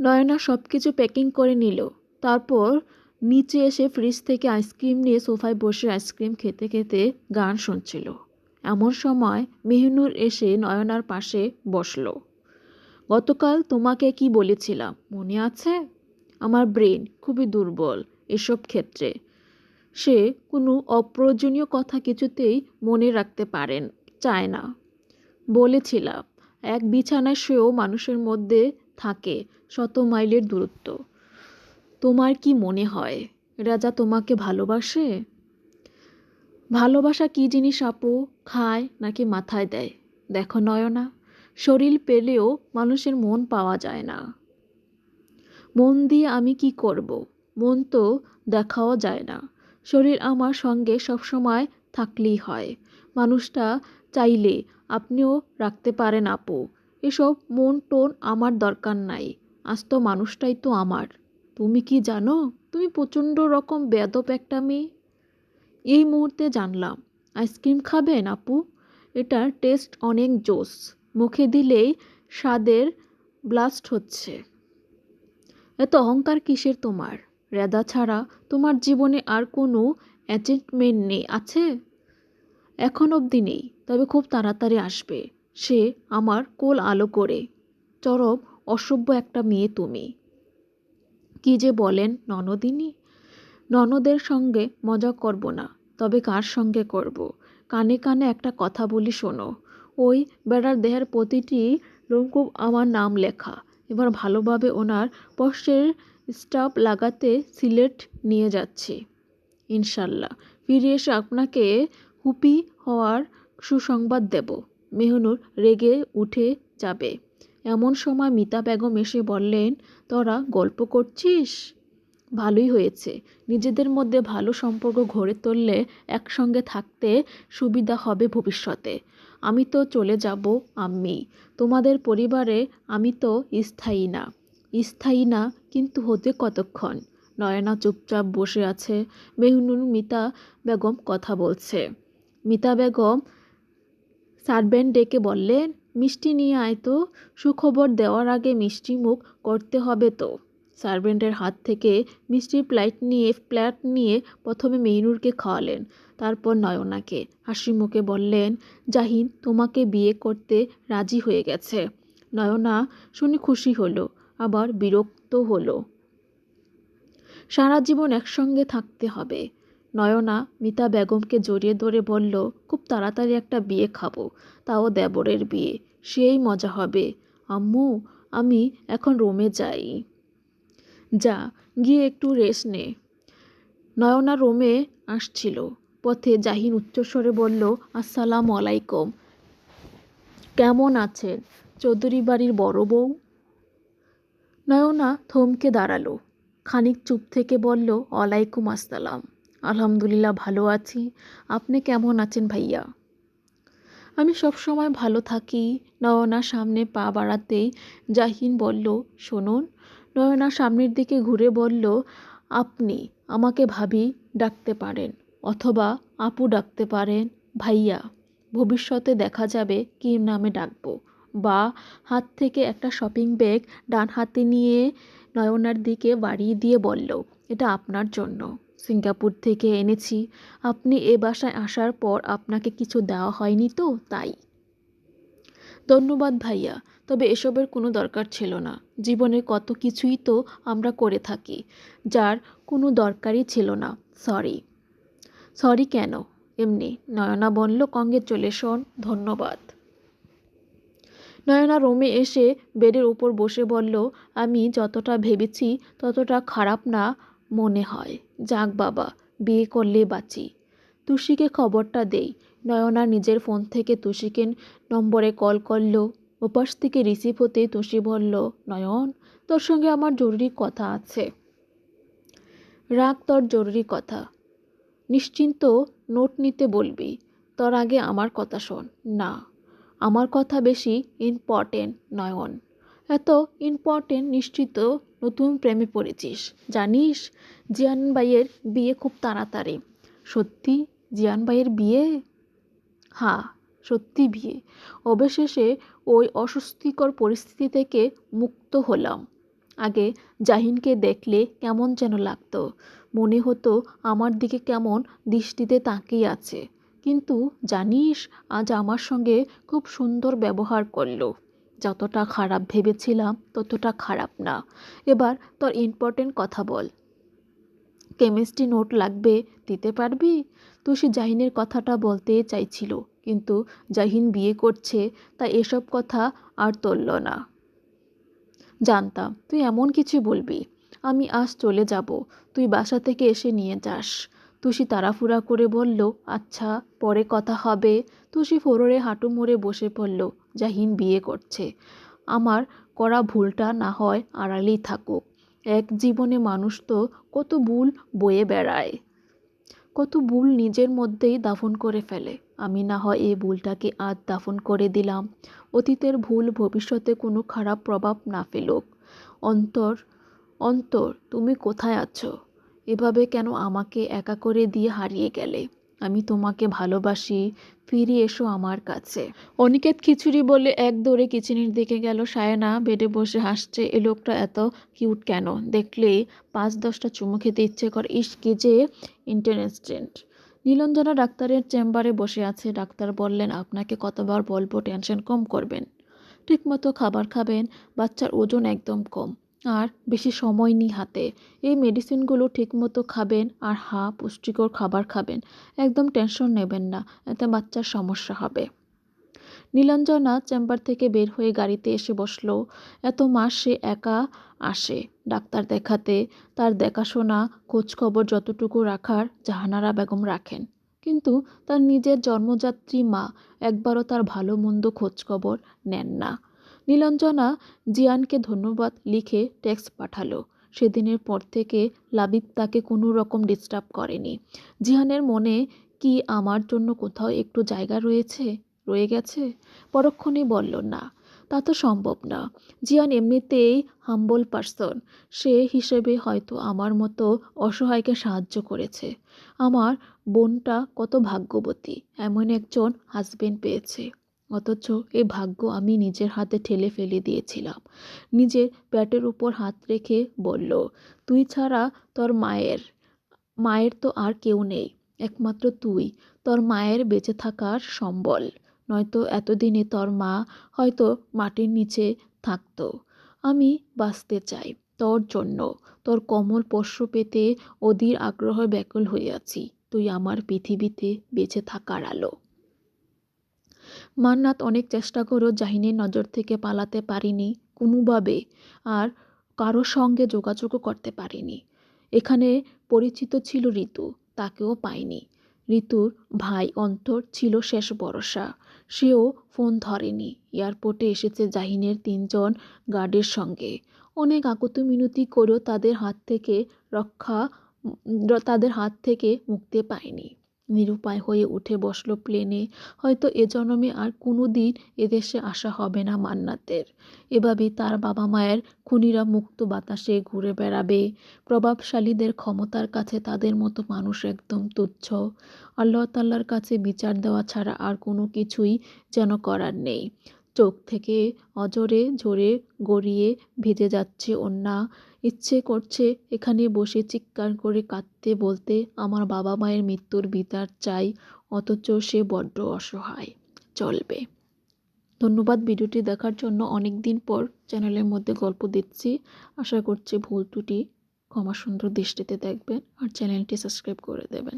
নয়না সব কিছু প্যাকিং করে নিল। তারপর নিচে এসে ফ্রিজ থেকে আইসক্রিম নিয়ে সোফায় বসে আইসক্রিম খেতে খেতে গান শুনছিল। এমন সময় মেহনুর এসে নয়নার পাশে বসল। গতকাল তোমাকে কি বলেছিলাম? মনে আছে? আমার ব্রেন খুবই দুর্বল এসব ক্ষেত্রে। সে কোনো অপ্রয়োজনীয় কথা কিছুতেই মনে রাখতে পারেন, চায় না। বলেছিলাম, এক বিছানায় শুয়েও মানুষের মধ্যে থাকে শত মাইলের দূরত্ব। তোমার কি মনে হয়, রাজা তোমাকে ভালোবাসে? ভালোবাসা কি জিনিস আপু, খায় নাকি মাথায় দেয়? দেখো নয়না, শরীর পেলেও মানুষের মন পাওয়া যায় না। মন দিয়ে আমি কি করব? মন তো দেখাও যায় না। শরীর আমার সঙ্গে সবসময় থাকলেই হয়। মানুষটা চাইলে আপনিও রাখতে পারেন আপু। এসব মন টোন আমার দরকার নাই আজ তো মানুষটাই তো আমার। তুমি কি জানো? তুমি প্রচণ্ড রকম বেদব একটা মেয়ে। এই মুহূর্তে জানলাম, আইসক্রিম খাবেন আপু? এটার টেস্ট অনেক জোস, মুখে দিলেই স্বাদের ব্লাস্ট হচ্ছে। এত অহংকার কিসের তোমার? রেদা ছাড়া তোমার জীবনে আর কোনো অ্যাচিভমেন্ট নেই, আছে? এখন অবধি নেই, তবে খুব তাড়াতাড়ি আসবে। সে আমার কোল আলো করে। চরম অসভ্য একটা মেয়ে তুমি। কি যে বলেন ননদিনী? ননদের সঙ্গে মজা করব না, তবে কার সঙ্গে করব? কানে কানে একটা কথা বলি শোনো। ওই বেড়ার দেহের প্রতিটি লোমকূপ আমার নাম লেখা। এবার ভালোভাবে ওনার পশ্চের স্টাফ লাগাতে সিলেট নিয়ে যাচ্ছি। ইনশাল্লাহ। ফিরে এসে আপনাকে হুপি হওয়ার সুসংবাদ দেব। মেহনুর রেগে উঠে যাবে। এমন সময় মিতা বেগম এসে বললেন, তোরা গল্প করছিস? ভালোই হয়েছে। নিজেদের মধ্যে ভালো সম্পর্ক গড়ে তুললে একসঙ্গে থাকতে সুবিধা হবে ভবিষ্যতে। আমি তো চলে যাব আমি তোমাদের পরিবারে আমি তো স্থায়ী না। স্থায়ী না, কিন্তু হতে কতক্ষণ? নয়না চুপচাপ বসে আছে। মেহনুর মিতা বেগম কথা বলছে। মিতা বেগম সার্ভেন্ট ডেকে বললেন, মিষ্টি নিয়ে আয় তো, সুখবর দেওয়ার আগে মিষ্টি মুখ করতে হবে তো। সার্ভেন্টের হাত থেকে মিষ্টির প্লেট নিয়ে প্লেট নিয়ে প্রথমে মেহনুরকে খাওয়ালেন, তারপর নয়নাকে। হাসি মুখে বললেন, জাহিন, তোমাকে বিয়ে করতে রাজি হয়ে গেছে। নয়না শুনে খুশি হলো, আবার বিরক্ত হলো। সারা জীবন একসঙ্গে থাকতে হবে। নয়না মিতা বেগমকে জড়িয়ে ধরে বলল, খুব তাড়াতাড়ি একটা বিয়ে খাব, তাও দেবরের বিয়ে, সেই মজা হবে। আম্মু, আমি এখন রোমে যাই। যা, গিয়ে একটু রেস্ট নে। নয়না রোমে আসছিল। পথে জাহিন উচ্চস্বরে বলল, আসসালাম আলাইকুম। কেমন আছেন? চৌধুরী বাড়ির বড় বউ? নয়না থমকে দাঁড়াল। খানিক চুপ থেকে বলল, ওয়ালাইকুম আসসালাম। আলহামদুলিল্লাহ ভালো আছি। আপনি কেমন আছেন ভাইয়া? আমি সব সময় ভালো থাকি। নয়না সামনে পা বাড়াতেই জাহিন বলল, শুনুন। নয়না সামনের দিকে ঘুরে বলল, আপনি আমাকে ভাবি ডাকতে পারেন অথবা আপু ডাকতে পারেন। ভাইয়া, ভবিষ্যতে দেখা যাবে কী নামে ডাকবো। বা হাত থেকে একটা শপিং ব্যাগ ডান হাতে নিয়ে নয়নার দিকে বাড়িয়ে দিয়ে বলল, এটা আপনার জন্য। সিঙ্গাপুর থেকে এনেছি। আপনি এ বাসায় আসার পর আপনাকে কিছু দেওয়া হয়নি তো, তাই। ধন্যবাদ ভাইয়া, তবে এসবের কোনো দরকার ছিল না। জীবনে কত কিছুই তো আমরা করে থাকি, যার কোনো দরকারই ছিল না। সরি। সরি কেন? এমনি। নয়না বলল কংগ্রেচুলেশন ধন্যবাদ। নয়না রোমে এসে বেডের উপর বসে বলল, আমি যতটা ভেবেছি ততটা খারাপ না মনে হয়, যাক বাবা, বিয়ে করলে বাঁচি। তুষিকে খবরটা দেই। নয়না নিজের ফোন থেকে তুষিকে নম্বরে কল করল। ওপাশ থেকে রিসিভ হতে তুষি বলল, নয়ন, তোর সঙ্গে আমার জরুরি কথা আছে। রাগ তোর জরুরি কথা। নিশ্চিন্ত নোট নিতে বলবি। তোর আগে আমার কথা শোন। না, আমার কথা বেশি ইম্পর্টেন্ট নয়ন। এত ইম্পর্টেন্ট নিশ্চিত নতুন প্রেমে পড়েছিস। জানিস, জিয়ান ভাইয়ের বিয়ে খুব তাড়াতাড়ি। সত্যি, জিয়ান ভাইয়ের বিয়ে? হ্যাঁ সত্যি বিয়ে। অবশেষে ওই অস্বস্তিকর পরিস্থিতি থেকে মুক্ত হলাম। আগে জাহিনকে দেখলে কেমন যেন লাগতো। মনে হতো আমার দিকে কেমন দৃষ্টিতে তাকিয়ে আছে। কিন্তু জানিস, আজ আমার সঙ্গে খুব সুন্দর ব্যবহার করল। যতটা খারাপ ভেবেছিলাম, ততটা খারাপ না। এবার তোর ইম্পর্টেন্ট কথা বল। কেমিস্ট্রি নোট লাগবে, দিতে পারবি? তুষি জাহিনের কথাটা বলতে চাইছিল, কিন্তু জাহিন বিয়ে করছে, তাই এসব কথা আর তুলল না। জানতাম, তুই এমন কিছু বলবি। আমি আজ চলে যাব, তুই বাসা থেকে এসে নিয়ে যাস। তুষি তাড়াফুড়া করে বলল আচ্ছা পরে কথা হবে। তুষি ফোররে হাঁটু মুড়ে বসে পড়ল জাহিন বিয়ে করছে। আমার করা ভুলটা না হয় আড়ালেই থাকুক। এক জীবনে মানুষ তো কত ভুল বয়ে বেড়ায়। কত ভুল নিজের মধ্যেই দাফন করে ফেলে। আমি না হয় এই ভুলটাকে আজ দাফন করে দিলাম। অতীতের ভুল ভবিষ্যতে কোনো খারাপ প্রভাব না ফেলুক। অন্তর অন্তর, তুমি কোথায় আছো? এভাবে কেন আমাকে একা করে দিয়ে হারিয়ে গেলে? আমি তোমাকে ভালোবাসি, ফিরে এসো আমার কাছে। অনিকেত খিচুড়ি বলে এক দৌড়ে কিচেনের দিকে গেল। সায়না বেডে বসে হাসছে, এ লোকটা এত কিউট কেন? দেখলে পাঁচ দশটা চুমু খেতে ইচ্ছে করে। ইস, কি যে ইন্টারেস্টেন্ট। নীলঞ্জনা ডাক্তারের চেম্বারে বসে আছে। ডাক্তার বললেন, আপনাকে কতবার বলব, টেনশন কম করবেন। ঠিকমতো খাবার খাবেন, বাচ্চার ওজন একদম কম। আর বেশি সময় নেই হাতে। এই মেডিসিনগুলো ঠিকমতো খাবেন আর হা, পুষ্টিকর খাবার খাবেন। একদম টেনশন নেবেন না, এতে বাচ্চার সমস্যা হবে। নীলাঞ্জনা চেম্বার থেকে বের হয়ে গাড়িতে এসে বসল। এত মাস সে একা আসে ডাক্তার দেখাতে। তার দেখাশোনা, খোঁজখবর যতটুকু রাখার জাহানারা বেগম রাখেন। কিন্তু তার নিজের জন্মযাত্রী মা একবারও তার ভালো মন্দ খোঁজখবর নেন না। নীলাঞ্জনা জিয়ানকে ধন্যবাদ লিখে টেক্সট পাঠালো। সেদিনের পর থেকে লাবিব তাকে কোনো রকম ডিস্টার্ব করেনি। জিহানের মনে কি আমার জন্য কোথাও একটু জায়গা রয়েছে? রয়ে গেছে? পরক্ষণেই বলল, না, তা তো সম্ভব না। জিয়ান এমনিতেই হাম্বল পার্সন সে হিসেবে হয়তো আমার মতো অসহায়কে সাহায্য করেছে। আমার বোনটা কত ভাগ্যবতী, এমন একজন হাজবেন্ড পেয়েছে। অথচ এ ভাগ্য আমি নিজের হাতে ঠেলে ফেলে দিয়েছিলাম। নিজের পেটের উপর হাত রেখে বলল, তুই ছাড়া তোর মায়ের মায়ের তো আর কেউ নেই, একমাত্র তুই। তোর মায়ের বেঁচে থাকার সম্বল। নয়তো এতদিনে তোর মা হয়তো মাটির নিচে থাকতো। আমি বাঁচতে চাই তোর জন্য। তোর কমল পোষ্য পেতে অধীর আগ্রহ ব্যাকুল হয়ে আছি। তুই আমার পৃথিবীতে বেঁচে থাকার আলো। মান্নাত অনেক চেষ্টা করেও জাহিনের নজর থেকে পালাতে পারিনি কোনোভাবে আর কারও সঙ্গে যোগাযোগও করতে পারিনি। এখানে পরিচিত ছিল ঋতু, তাকেও পাইনি। ঋতুর ভাই অন্তর ছিল শেষ ভরসা। সেও ফোন ধরেনি। এয়ারপোর্টে এসেছে জাহিনের তিনজন গার্ডের সঙ্গে। অনেক আকুতি মিনতি করেও তাদের হাত থেকে রক্ষা, তাদের হাত থেকে মুক্তি পায়নি। নিরুপায় হয়ে উঠে বসল প্লেনে হয়তো এ জন্মে আর কোনো দিন এদেশে আসা হবে না মান্নাতের। এভাবে তার বাবা মায়ের খুনিরা মুক্ত বাতাসে ঘুরে বেড়াবে। প্রভাবশালীদের ক্ষমতার কাছে তাদের মতো মানুষ একদম তুচ্ছ। আল্লাহ তাল্লার কাছে বিচার দেওয়া ছাড়া আর কোনো কিছুই যেন করার নেই। চোখ থেকে অজরে ঝরে গড়িয়ে ভেজে যাচ্ছে অন্যা ইচ্ছে করছে এখানে বসে চিৎকার করে কাঁদতে বলতে আমার বাবা মায়ের মৃত্যুর বিচার চাই, অথচ সে বড্ড অসহায়। চলবে। ধন্যবাদ ভিডিওটি দেখার জন্য অনেক দিন পর চ্যানেলের মধ্যে গল্প দিচ্ছি। আশা করছি ভুল ত্রুটি, ক্ষমা সুন্দর দৃষ্টিতে দেখবেন আর চ্যানেলটি সাবস্ক্রাইব করে দেবেন।